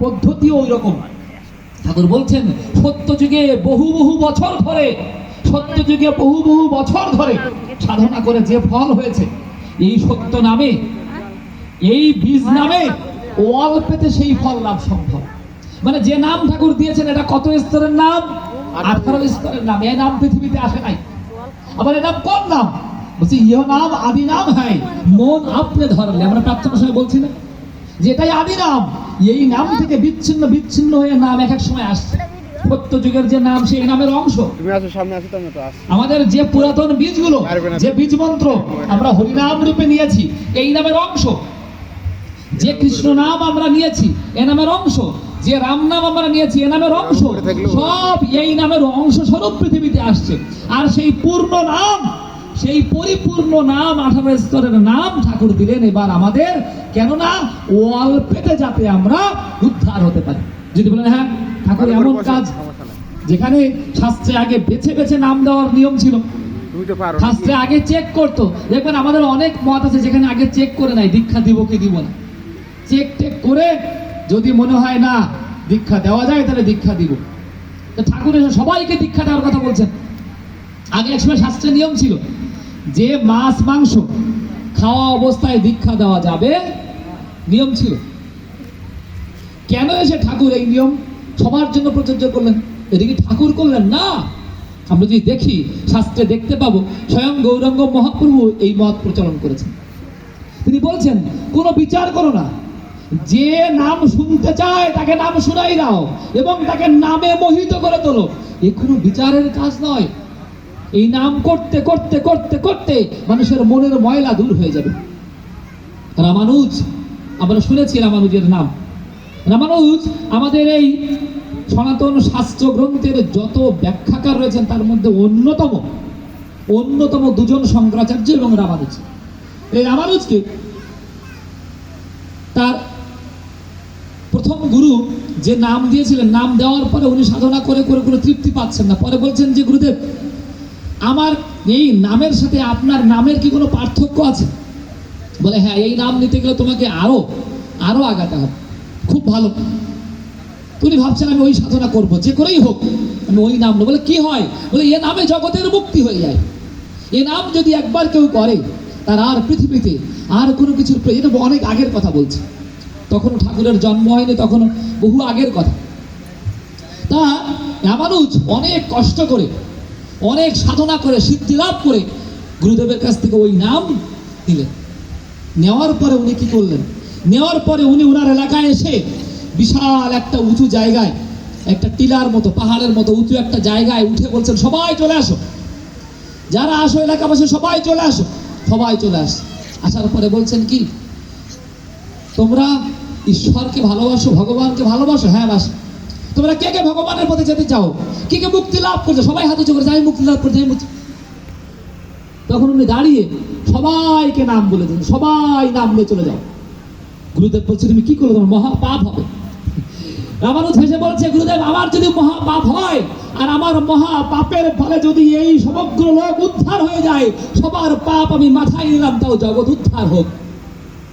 পদ্ধতিও ওই রকম ঠাকুর বলছেন সত্য যুগে বহু বহু বছর ধরে সত্য যুগে বহু বহু বছর ধরে সাধনা করে যে ফল হয়েছে, এই সত্য নামে, এই বীজ নামে অল্পেতে সেই ফল লাভ সম্ভব। মানে যে নাম ঠাকুর দিয়েছেন, এটা কত স্তরের নাম? আঠারো স্তরের নাম। এই নাম পৃথিবীতে আসে নাই। আবার এর নাম কোন নাম? বলছি ইহ নাম, আদি নাম হ্যাঁ মন আপনি ধরলে। আমরা প্রার্থনার সময় বলছি না। যে এটাই আদি নাম এই নাম থেকে বিচ্ছিন্ন বিচ্ছিন্ন হয়ে নাম এক এক সময় আসছে। সত্য যুগের যে নাম সেই নামের অংশ। আমাদের যে পুরাতন বীজগুলো যে বীজ মন্ত্র আমরা হরিনাম রূপে নিয়েছি এই নামের অংশ। যে কৃষ্ণ নাম আমরা নিয়েছি এ নামের অংশ। যে রাম নাম আমরা নিয়েছি এ নামের অংশ। সব এই নামের অংশ স্বরূপ পৃথিবীতে আসছে। আর সেই পূর্ণ নাম সেই পরিপূর্ণ নাম আঠারো স্তরের নাম ঠাকুর দিলেন এবার আমাদের। কেননা অল্পেতে যাতে আমরা উদ্ধার হতে পারি। যদি বলেন হ্যাঁ ঠাকুর এমন কাজ যেখানে শাস্ত্রে আগে বেছে বেছে নাম দেওয়ার নিয়ম ছিল। শাস্ত্রে আগে চেক করতো। দেখবেন আমাদের অনেক মত আছে যেখানে আগে চেক করে নাই দীক্ষা দিব কি দিব না। চেক টেক করে যদি মনে হয় না দীক্ষা দেওয়া যায় তাহলে দীক্ষা দিব। তো ঠাকুর এসে সবাইকে দীক্ষা দেওয়ার কথা বলছেন। আগে একসময় শাস্ত্রের নিয়ম ছিল। যে মাছ, মাংস খাওয়া অবস্থায় দীক্ষা দেওয়া যাবে, নিয়ম ছিল। কেন এসে ঠাকুর এই নিয়ম? সবার জন্য প্রযোজ্য করলেন। এদিকে ঠাকুর করলেন, না, আমরা যদি দেখি, শাস্ত্রে দেখতে পাবো, স্বয়ং গৌরাঙ্গ মহাপ্রভু এই মত প্রচলন করেছেন। তিনি বলছেন, কোনো বিচার করো না। যে নাম শুনতে চায়, তাকে নাম শুনাই দাও এবং তাকে নামে মোহিত করে তোলো। এ কোনো বিচারের কাজ নয়। এই নাম করতে করতে করতে করতে মানুষের মনের ময়লা দূর হয়ে যাবে। রামানুজ, আমরা শুনেছি রামানুজের নাম। রামানুজ, আমাদের এই সনাতন শাস্ত্র গ্রন্থের যত ব্যাখ্যাকার রয়েছেন, তার মধ্যে অন্যতম অন্যতম দুজন শঙ্করাচার্য এবং রামানুজ। এই রামানুজকে তার প্রথম গুরু যে নাম দিয়েছিলেন, নাম দেওয়ার পরে উনি সাধনা করে করে করে তৃপ্তি পাচ্ছেন না। পরে বলছেন যে, গুরুদেব আমার এই নামের সাথে আপনার নামের কি কোনো পার্থক্য আছে? বলে হ্যাঁ এই নাম নিতে গেলে তোমাকে আরও আরও আগাতে হবে। খুব ভালো। তুমি ভাবছেন আমি ওই সাধনা করব, যে করেই হোক, আমি ওই নাম বলে, কি হয়? বলে, এ নামে জগতের মুক্তি হয়ে যায়। এ নাম যদি একবার কেউ করে, তার আর পৃথিবীতে আর কোনো কিছুর এটা অনেক আগের কথা বলছে। তখনও ঠাকুরের জন্ম হয়নি, তখন বহু আগের কথা। তা রামানুজ অনেক কষ্ট করে অনেক সাধনা করে, সিদ্ধি লাভ করে গুরুদেবের কাছ থেকে ওই নাম দিলেন নেওয়ার পরে উনি কি করলেন? নেওয়ার পরে উনি ওনার এলাকায় এসে বিশাল একটা উঁচু জায়গায়, একটা টিলার মতো, পাহাড়ের মতো উঁচু একটা জায়গায় উঠে বলছেন, সবাই চলে আসো। যারা আসো এলাকাবাসী, সবাই চলে আসো। সবাই চলে আসে। আসার পরে বলছেন কি, তোমরা ঈশ্বরকে ভালোবাসো, ভগবানকে ভালোবাসো? হ্যাঁ বাসো। তোমরা কে কে ভগবানের পথে যেতে চাও? কে কে মুক্তি লাভ করছ? সবাই হাতে করেছে আমি মুক্তি লাভ করছি আমি তখন উনি দাঁড়িয়ে সবাইকে নাম বলে দিন সবাই নাম নিয়ে চলে যাও। গুরুদেব বলছে, তুমি কি করো তোমার মহা পাপ হবে। রামানুজ হেসে বলছে, গুরুদেব, আমার যদি মহা পাপ হয়, আর আমার মহা পাপের ফলে যদি এই সমগ্র লোক উদ্ধার হয়ে যায়, সবার পাপ আমি মাথায় নিলাম, তাও জগৎ উদ্ধার হোক।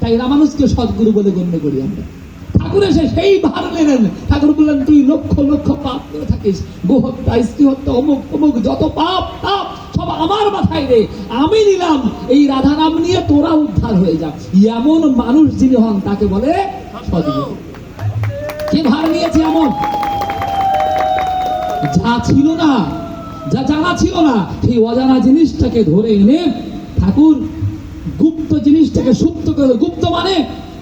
তাই রামানুজকে সদ্গুরু বলে গণ্য করি আমরা। ঠাকুর এসে সেই ভার নেবেন ঠাকুর বললেন, তুই লক্ষ লক্ষ পাপ করে থাকিস। স্ত্রী হত্যা অমুক অমুক যত পাপ সব আমার মাথায় রে। আমি নিলাম। এই রাধা নাম নিয়ে তোরা উদ্ধার হয়ে যা। এমন মানুষ যিনি হন, তাকে বলে কে ভার নিয়েছে এমন? যা ছিল না, যা জানা ছিল না, সেই অজানা জিনিসটাকে ধরে এনে ঠাকুর গুপ্ত জিনিসটাকে সুপ্ত করে, গুপ্ত মানে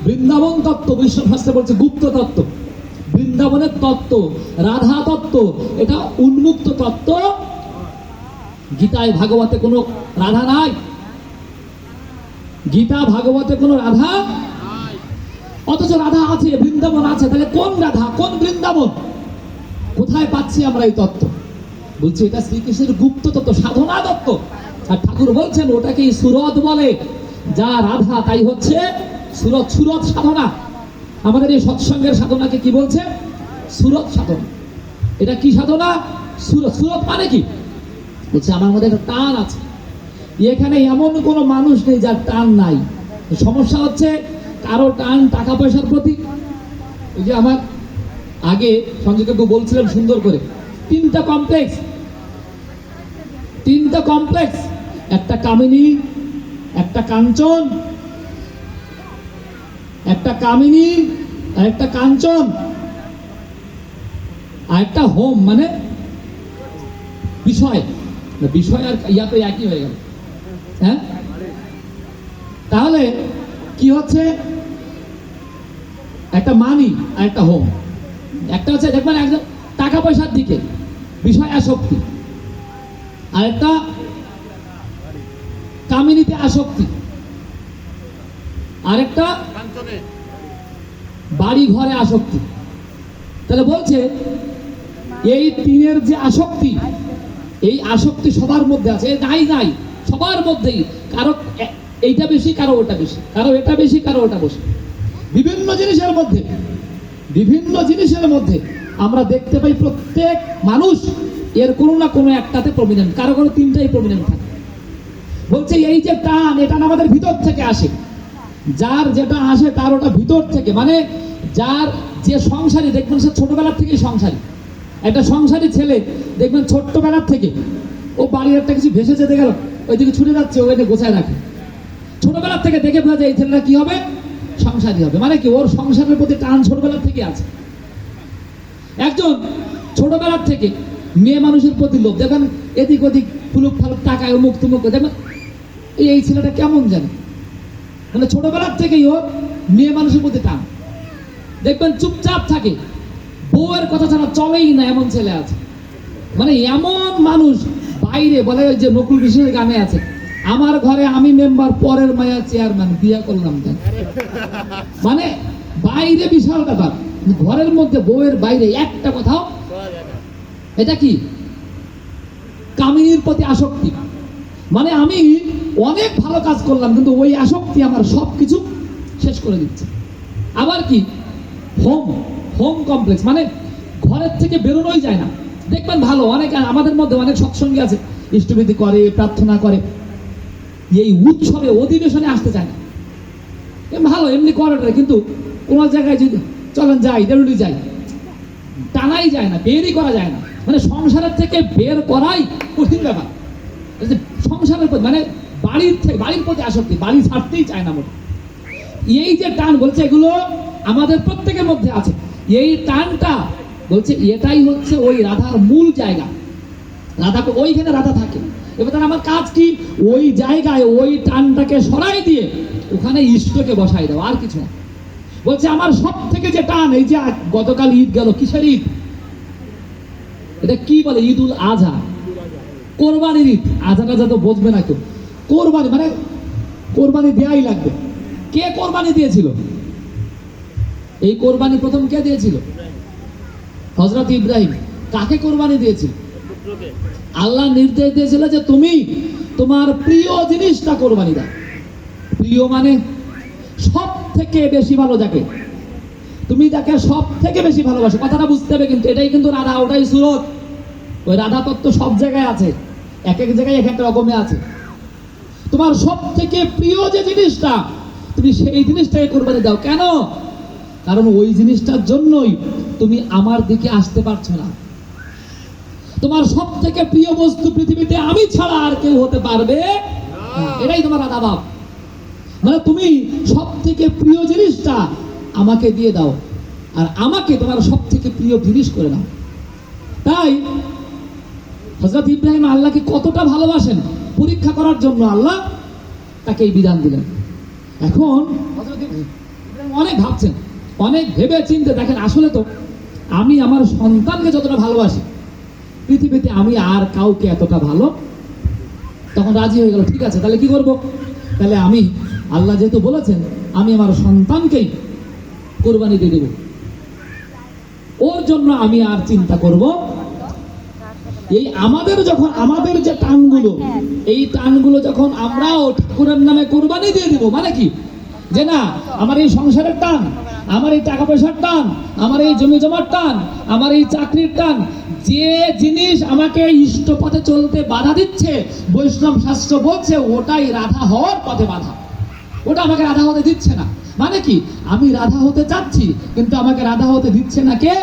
বৃন্দাবন তত্ত্ব বিশ্বশাস্ত্রে বলছে গুপ্ত তত্ত্ব। বৃন্দাবনের তত্ত্ব, রাধা তত্ত্ব, এটা উন্মুক্ত তত্ত্ব। গীতায় ভাগবতে কোনো রাধা নাই। গীতা ভাগবতে কোনো রাধা অথচ রাধা আছে, বৃন্দাবন আছে, তাহলে কোন রাধা, কোন বৃন্দাবন? কোথায় পাচ্ছি আমরা এই তত্ত্ব? বলছি এটা শ্রীকৃষ্ণের গুপ্ত তত্ত্ব, সাধনা তত্ত্ব। আর ঠাকুর বলছেন ওটাকে সুরত বলে। যা রাধা, তাই হচ্ছে সুরত সুরত সাধনা। আমাদের এই সৎসঙ্গের সাধনাকে কি বলছে? সুরত সাধনা। এটা কি সাধনা? সুরত সুরত মানে কি? বলছে, আমার মধ্যে একটা টান আছে। এখানে এমন কোনো মানুষ নেই যার টান নাই। সমস্যা হচ্ছে কারও টান টাকা পয়সার প্রতি। ওই যে আমার আগে সঞ্জয়বাবু বলছিলাম সুন্দর করে। তিনটা কমপ্লেক্স। তিনটা কমপ্লেক্স। একটা কামিনী, একটা কাঞ্চন একটা কামিনী আর একটা কাঞ্চন আর একটা হোম মানে বিষয়। বিষয় আর ইয়া তো একই হয়ে গেল। হ্যাঁ? তাহলে কি হচ্ছে? একটা মানি আর একটা হোম। একটা হচ্ছে, দেখবেন একদম টাকা পয়সার দিকে, বিষয় আসক্তি। আর একটা কামিনীতে আসক্তি। আরেকটা বাড়ি ঘরে আসক্তি। তাহলে বলছে, এই তিনের যে আসক্তি, এই আসক্তি সবার মধ্যে আছে। নাই নাই, সবার মধ্যেই। কারও এইটা বেশি, কারও ওটা বেশি। কারও এটা বেশি, কারও ওটা বেশি। বিভিন্ন জিনিসের মধ্যে, বিভিন্ন জিনিসের মধ্যে আমরা দেখতে পাই প্রত্যেক মানুষ এর কোনো না কোনো একটাতে প্রমিনেন্ট কারও কারও তিনটাই প্রমিনেন্ট থাকে। বলছে, এই যে টান, এটা আমাদের ভিতর থেকে আসে। যার যেটা আসে তার ওটা ভিতর থেকে মানে যার যে সংসারী, দেখবেন সে ছোটবেলার থেকেই সংসারী। একটা সংসারী ছেলে, দেখবেন ছোট্টবেলার থেকে, ও বাড়ির একটা কিছু ভেসে যেতে গেল, ওইদিকে ছুটে যাচ্ছে, ও এটা গোছায় রাখে। ছোটবেলার থেকে দেখে বোঝা যায়, এই ছেলেটা কী হবে? সংসারী হবে। মানে কি, ওর সংসারের প্রতি টান ছোটবেলার থেকে আছে। একজন ছোটবেলার থেকে মেয়ে মানুষের প্রতি লোভ দেখেন এদিক ওদিক ফুলুক ফালুক টাকায় অমুক তুমুক দেখবেন এই ছেলেটা কেমন জানে? মানে ছোটবেলার থেকেই ওর মেয়ে মানুষের প্রতি টান। দেখবেন চুপচাপ থাকে। বউয়ের কথা ছাড়া চলেই না এমন ছেলে আছে। মানে এমন মানুষ বাইরে বলে যে নকুল কৃষ্ণের গানে আছে আমার ঘরে আমি মেম্বার পরের মায়া চেয়ারম্যান বিয়া করলাম মানে বাইরে বিশাল ব্যাপার। ঘরের মধ্যে বউয়ের বাইরে একটা কথাও এটা কি? কামিনীর প্রতি আসক্তি। মানে আমি অনেক ভালো কাজ করলাম, কিন্তু ওই আসক্তি আমার সব কিছু শেষ করে দিচ্ছে। আবার কি? হোম হোম কমপ্লেক্স মানে ঘরের থেকে বেরোনোই যায় না। দেখবেন ভালো, অনেক, আমাদের মধ্যে অনেক সৎসঙ্গী আছে ইষ্টবিধি করে, প্রার্থনা করে। এই উৎসবে, অধিবেশনে আসতে চায় না। ভালো, এমনি করে কিন্তু কোন জায়গায় যদি, চলেন যাই দেরুলি যাই, টানাই যায় না, বেরই করা যায় না। মানে সংসারের থেকে বের করাই কঠিন ব্যাপার। সংসারের প্রতি মানে বাড়ির থেকে, বাড়ির প্রতি আসক্তি, বাড়ি ছাড়তেই চায় না এই যে টান বলছে এগুলো আমাদের প্রত্যেকের মধ্যে আছে। এই টানটা বলছে এটাই হচ্ছে ওই রাধার মূল জায়গা। রাধাকে ওইখানে রাধা থাকে। এবার তার আমার কাজ কি? ওই জায়গায় ওই টানটাকে সরাই দিয়ে ওখানে ইষ্টকে বসাই দাও, আর কিছু না। বলছে আমার সব থেকে যে টান, এই যে গতকাল ঈদ গেল, কিসের ঈদ? এটা কি বলে? ঈদ উল আজহা। কোরবানির ঈদ আজহা টাজা তো বুঝবে না কেউ। কোরবানি মানে কোরবানি দেয়াই লাগবে। কে কোরবানি দিয়েছিল? এই কোরবানি প্রথম কে দিয়েছিল? হজরত ইব্রাহিম। কাকে কোরবানি দিয়েছিল? আল্লাহ নির্দেশ দিয়েছিল যে তুমি তোমার প্রিয় জিনিসটা কোরবানি দাও। প্রিয় মানে সব থেকে বেশি ভালো যাকে। তুমি যাকে সব থেকে বেশি ভালোবাসো। কথাটা বুঝতে হবে কিন্তু এটাই কিন্তু রাধা ওটাই সুরত। ওই রাধা তত্ত্ব সব জায়গায় আছে। এক এক জায়গায় এক এক রকমে আছে। তোমার সব থেকে প্রিয় যে জিনিসটা, তুমি সেই জিনিসটাকে কোরবানি দাও। কেন? কারণ ওই জিনিসটার জন্যই তুমি আমার দিকে আসতে পারছ না। তোমার সব থেকে প্রিয় বস্তু পৃথিবীতে আমি ছাড়া আর কেউ হতে পারবে এটাই তোমার আদাবাব মানে তুমি সব থেকে প্রিয় জিনিসটা আমাকে দিয়ে দাও। আর আমাকে তোমার সব থেকে প্রিয় জিনিস করে দাও। তাই হজরত ইব্রাহিম আল্লাহকে কতটা ভালোবাসেন পরীক্ষা করার জন্য আল্লাহ তাকে এই বিধান দিলেন। এখন অনেক ভাবছেন, অনেক ভেবে চিন্তে দেখেন, আসলে তো আমি আমার সন্তানকে যতটা ভালোবাসি, পৃথিবীতে আমি আর কাউকে এতটা ভালো? তখন রাজি হয়ে গেল, ঠিক আছে, তাহলে কি করব? তাহলে আমি, আল্লাহ যেহেতু বলেছেন, আমি আমার সন্তানকেই কোরবানি দিয়ে দেব। ওর জন্য আমি আর চিন্তা করব এই আমাদের যখন, আমাদের যে টানগুলো, এই টানগুলো যখন আমরাও ঠাকুরের নামে কোরবানি দিয়ে দিব মানে কি? যে না, আমার এই সংসারের টান, আমার এই টাকা পয়সার টান, আমার এই জমি জমার টান, আমার এই চাকরির টান, যে জিনিস আমাকে ইষ্ট পথে চলতে বাধা দিচ্ছে, বৈষ্ণব শাস্ত্র বলছে, ওটাই রাধা হওয়ার পথে বাধা। ওটা আমাকে রাধা হতে দিচ্ছে না। মানে কি? আমি রাধা হতে চাচ্ছি, কিন্তু আমাকে রাধা হতে দিচ্ছে না কে?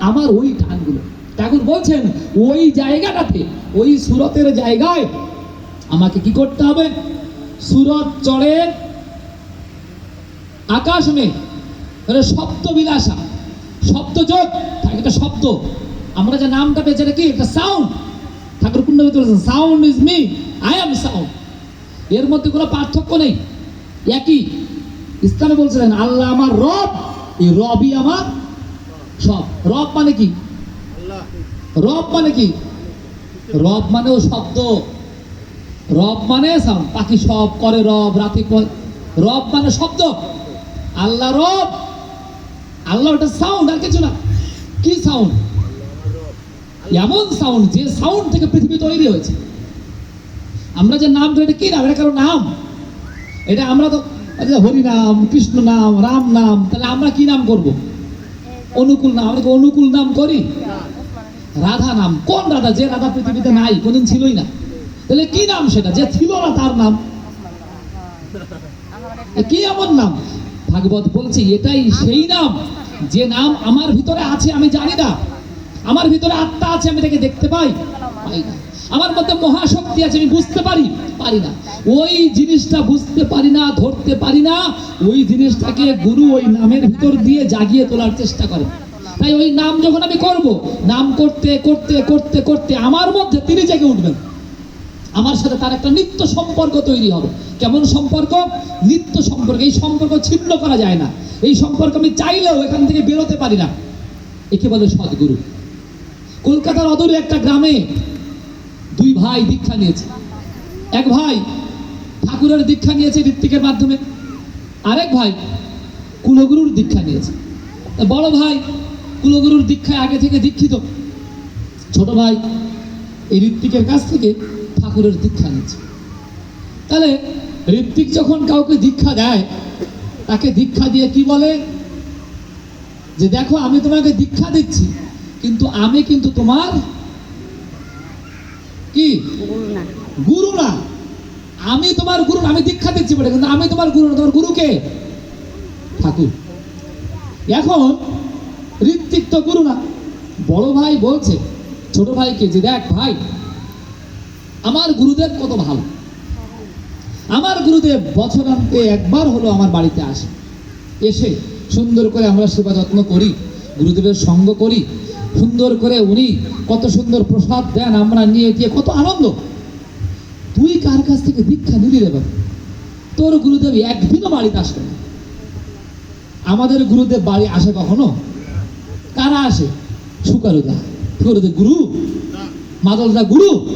আমার ওই টানগুলো। ঠাকুর বলছেন, ওই জায়গাটাতে, ওই সুরতের জায়গায় আমাকে কি করতে হবে? সুরত চড়ের আকাশ মেঘ সপ্ত বিলাসা শব্দ যোগ একটা শব্দ। আমরা যে নামটা পেয়েছি এটা কি? একটা সাউন্ড ঠাকুর কুণ্ড বলেছেন sound is me I am sound এর মধ্যে কোনো পার্থক্য নেই, একই। ইসলামে বলছিলেন, আল্লাহ আমার রব, এই রবই আমার সব। রব মানে কি? রব মানে কি? রব মানে ও শব্দ। রব মানে পাখি সব করে রব রাতে করে। রব মানে শব্দ। আল্লাহ রব। আল্লাহ ওটা সাউন্ড আর কিছু না। কি সাউন্ড? এমন সাউন্ড যে সাউন্ড থেকে পৃথিবী তৈরি হয়েছে। আমরা যে নাম এটা কি নাম? এটা কারও নাম? এটা আমরা তো আচ্ছা, হরি নাম কৃষ্ণ নাম রাম নাম তাহলে আমরা কি নাম করব? অনুকূল নাম। আমরা অনুকূল নাম করি? রাধা নাম কোন রাধা? যে রাধা পৃথিবীতে নাই, কোনদিন ছিলই না। তাহলে কি নাম সেটা? যে ছিল না তার নাম। কি এমন নাম? ভাগবত বলছে, এটাই সেই নাম। যে নাম আমার ভিতরে আছে, আমি জানি না। আমার ভিতরে আত্মা আছে, আমি তাকে দেখতে পাই। আমার মধ্যে মহাশক্তি আছে, আমি বুঝতে পারি। পারি না। ওই জিনিসটা বুঝতে পারি না, ধরতে পারি না। ওই জিনিসটাকে গুরু ওই নামের ভিতর দিয়ে জাগিয়ে তোলার চেষ্টা করে। তাই ওই নাম যখন আমি করব, নাম করতে করতে করতে করতে আমার মধ্যে তিনি জেগে উঠবেন। আমার সাথে তার একটা নিত্য সম্পর্ক তৈরি হবে। কেমন সম্পর্ক? নিত্য সম্পর্ক। এই সম্পর্ক ছিন্ন করা যায় না। এই সম্পর্ক আমি চাইলেও এখান থেকে বেরোতে পারি না। একে বলে সদ্গুরু। কলকাতার অদূরে একটা গ্রামে দুই ভাই দীক্ষা নিয়েছে। এক ভাই ঠাকুরের দীক্ষা নিয়েছে ঋত্বিকের মাধ্যমে। আরেক ভাই কুলগুরুর দীক্ষা নিয়েছে। বড় ভাই কুলগুরুর দীক্ষায় আগে থেকে দীক্ষিত। ছোট ভাই এই ঋত্বিকের কাছ থেকে ঠাকুরের দীক্ষা নিচ্ছে। তাহলে ঋত্বিক যখন কাউকে দীক্ষা দেয় তাকে দীক্ষা দিয়ে কি বলে? যে দেখো আমি তোমাকে দীক্ষা দিচ্ছি কিন্তু আমি কিন্তু তোমার কি? গুরু না। আমি তোমার গুরু আমি দীক্ষা দিচ্ছি বলে কিন্তু আমি তোমার গুরু না তোমার গুরুকে ঠাকুর। এখন ঋত্বিক তো গুরু না। বড় ভাই বলছে, ছোট ভাইকে যে দেখ ভাই, আমার গুরুদেব কত ভালো। আমার গুরুদেব বছরান্তে একবার হলো আমার বাড়িতে আসে। এসে সুন্দর করে আমরা সেবা যত্ন করি, গুরুদেবের সঙ্গ করি, সুন্দর করে উনি কত সুন্দর প্রসাদ দেন আমরা নিয়ে গিয়ে, কত আনন্দ। তুই কার কাছ থেকে দীক্ষা নিলি রে? তোর গুরুদেব একদিনও বাড়িতে আসবে না। আমাদের গুরুদেব বাড়ি আসে কখনো? কারা আসে সুকারুদা। সুকারুদা গুরু? মাদলদা গুরু?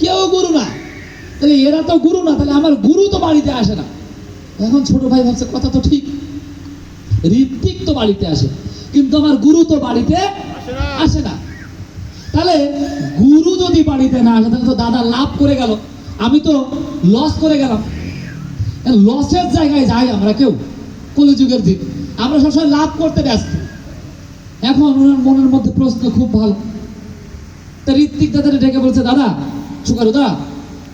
কেউ গুরু না। তাহলে এরা তো গুরু না তাহলে আমার গুরু তো বাড়িতে আসে না। এখন ছোট ভাই ভাবছে কথা তো ঠিক। ঋত্বিক তো বাড়িতে আসে। কিন্তু আমার গুরু তো বাড়িতে আসে না। তাহলে গুরু যদি বাড়িতে না আসে তাহলে তো দাদা লাভ করে গেল। আমি তো লস করে গেলাম। লসের জায়গায় যাই আমরা কেউ? কলিযুগের দিন। আমরা সবসময় লাভ করতে ব্যস্ত। এখন ওনার মনের মধ্যে প্রশ্ন খুব ভালো। তা ঋত্বিক দাদারে ডেকে বলছে, দাদা, সুকারু দা,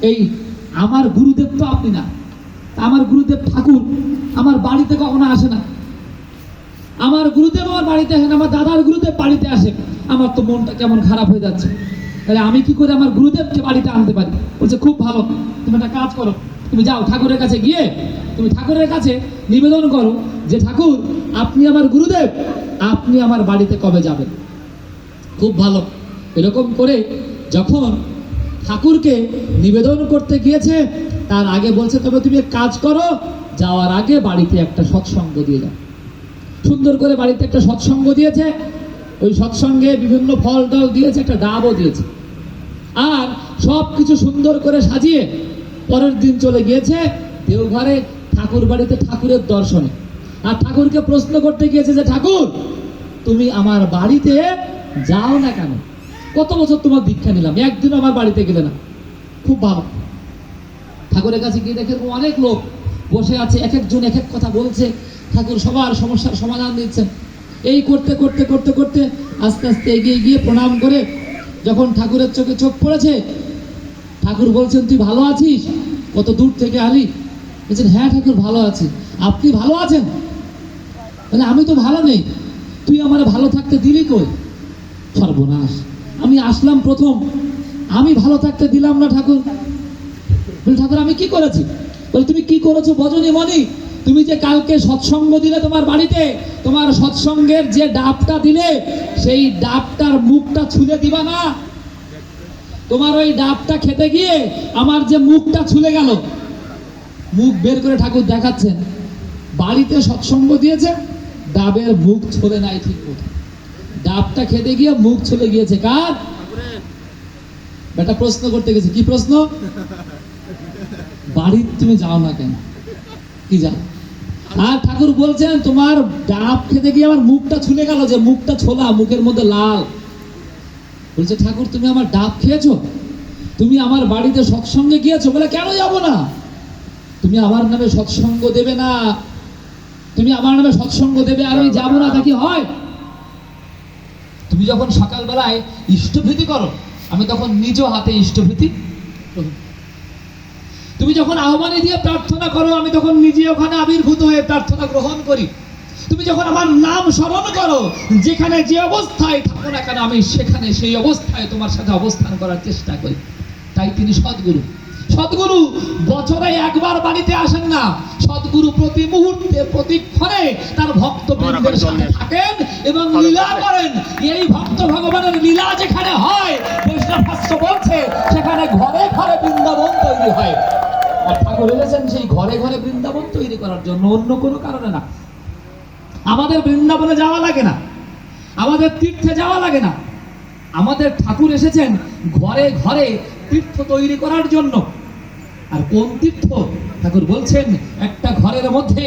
এই আমার গুরুদেব তো আপনি না। আমার গুরুদেব ঠাকুর, আমার বাড়িতে কখনো আসে না। আমার গুরুদেব আমার বাড়িতে আসে না, আমার দাদার গুরুদেব বাড়িতে আসে আমার তো মনটা কেমন খারাপ হয়ে যাচ্ছে। তাহলে আমি কি করে আমার গুরুদেবকে বাড়িতে আনতে পারি? বলছে, খুব ভালো, তুমি একটা কাজ করো। তুমি যাও ঠাকুরের কাছে গিয়ে, তুমি ঠাকুরের কাছে নিবেদন করো যে, ঠাকুর, আপনি আমার গুরুদেব আপনি আমার বাড়িতে কবে যাবেন? খুব ভালো। এরকম করে যখন ঠাকুরকে নিবেদন করতে গিয়েছে, তার আগে বলছে, তবে তুমি কাজ করো, যাওয়ার আগে বাড়িতে একটা সৎসঙ্গ দিয়ে যাও সুন্দর করে বাড়িতে একটা সৎসঙ্গ দিয়েছে। ওই সৎসঙ্গে বিভিন্ন ফল টল দিয়েছে, একটা ডাবও দিয়েছে। আর সব কিছু সুন্দর করে সাজিয়ে পরের দিন চলে গিয়েছে দেওঘরে ঠাকুর বাড়িতে ঠাকুরের দর্শনে। আর ঠাকুরকে প্রশ্ন করতে গিয়েছে যে, ঠাকুর, তুমি আমার বাড়িতে যাও না কেন? কত বছর তোমার দীক্ষা নিলাম? একদিন আমার বাড়িতে গেলে না। খুব ভালো। ঠাকুরের কাছে গিয়ে দেখে অনেক লোক বসে আছে, এক একজন এক এক কথা বলছে। ঠাকুর সবার সমস্যার সমাধান দিচ্ছেন এই করতে করতে করতে করতে আস্তে আস্তে এগিয়ে গিয়ে প্রণাম করে যখন ঠাকুরের চোখে চোখ পড়েছে, ঠাকুর বলছেন, তুই ভালো আছিস? কত দূর থেকে আলি? বলছেন হ্যাঁ ঠাকুর, ভালো আছি। আপনি ভালো আছেন? তাহলে আমি তো ভালো নেই। তুই আমার ভালো থাকতে দিলি কই? সর্বনাশ। আমি আসলাম প্রথম। আমি ভালো থাকতে দিলাম না ঠাকুর। ঠাকুর, আমি কি করেছি? বলি, তুমি কি করেছ বজনী মনি তুমি যে কালকে সৎসঙ্গ দিলে তোমার বাড়িতে, তোমার সৎসঙ্গের যে ডাবটা দিলে, সেই ডাবটার মুখটা ছুলে দিবা না? তোমার ওই ডাবটা খেতে গিয়ে আমার যে মুখটা ছুলে গেল। মুখ বের করে ঠাকুর দেখাচ্ছেন। বাড়িতে সৎসঙ্গ দিয়েছে? ডাবের মুখ ছলে নাই ঠিক মতো। ডাবটা খেতে গিয়ে মুখ ছলে গিয়েছে কার? বেটা প্রশ্ন করতে গেছে, কি প্রশ্ন? বাড়ির তুমি যাও না কেন? কি যাও? আর ঠাকুর বলছেন, তোমার ডাব খেতে গিয়ে আমার মুখটা ছুলে গেল যে মুখটা ছোলা, মুখের মধ্যে লাল। বলছে, ঠাকুর, তুমি আমার ডাব খেয়েছো? তুমি আমার বাড়িতে সৎসঙ্গে গিয়েছো? বলে, কেন যাব না? তুমি আমার নামে সৎসঙ্গ দেবে না। তুমি আমার নামে সৎসঙ্গ দেবে আর আমি যাব না তা কি হয়? তুমি যখন সকালবেলায় ইষ্টভীতি করো আমি তখন নিজ হাতে ইষ্টভীতি তুমি যখন আহ্বানে দিয়ে প্রার্থনা করো আমি তখন নিজে ওখানে আবির্ভূত হয়ে প্রার্থনা গ্রহণ করি। তুমি যখন আমার নাম স্মরণ করো যেখানে যে অবস্থায় থাকো না কেন আমি সেখানে সেই অবস্থায় তোমার সাথে অবস্থান করার চেষ্টা করি। তাই তিনি সদ্গুরু। সদ্গুরু বছরে একবার বাড়িতে আসেন না সদ্গুরু প্রতি মুহূর্তে প্রতিক্ষণে তার ভক্ত বৃন্দের সাথে থাকেন এবং লীলা করেন। এই ভক্ত ভগবানের লীলা যেখানে হয় বৈষ্ণব শাস্ত্র বলছে সেখানে ঘরে ঘরে বৃন্দাবন তৈরি হয়। ঠাকুর বলেছেন সেই ঘরে ঘরে বৃন্দাবন তৈরি করার জন্য অন্য কোনো কারণে না। আমাদের বৃন্দাবনে যাওয়া লাগে না। আমাদের তীর্থে যাওয়া লাগে না। আমাদের ঠাকুর এসেছেন ঘরে ঘরে তীর্থ তৈরি করার জন্য। আর কোন তীর্থ? ঠাকুর বলছেন একটা ঘরের মধ্যে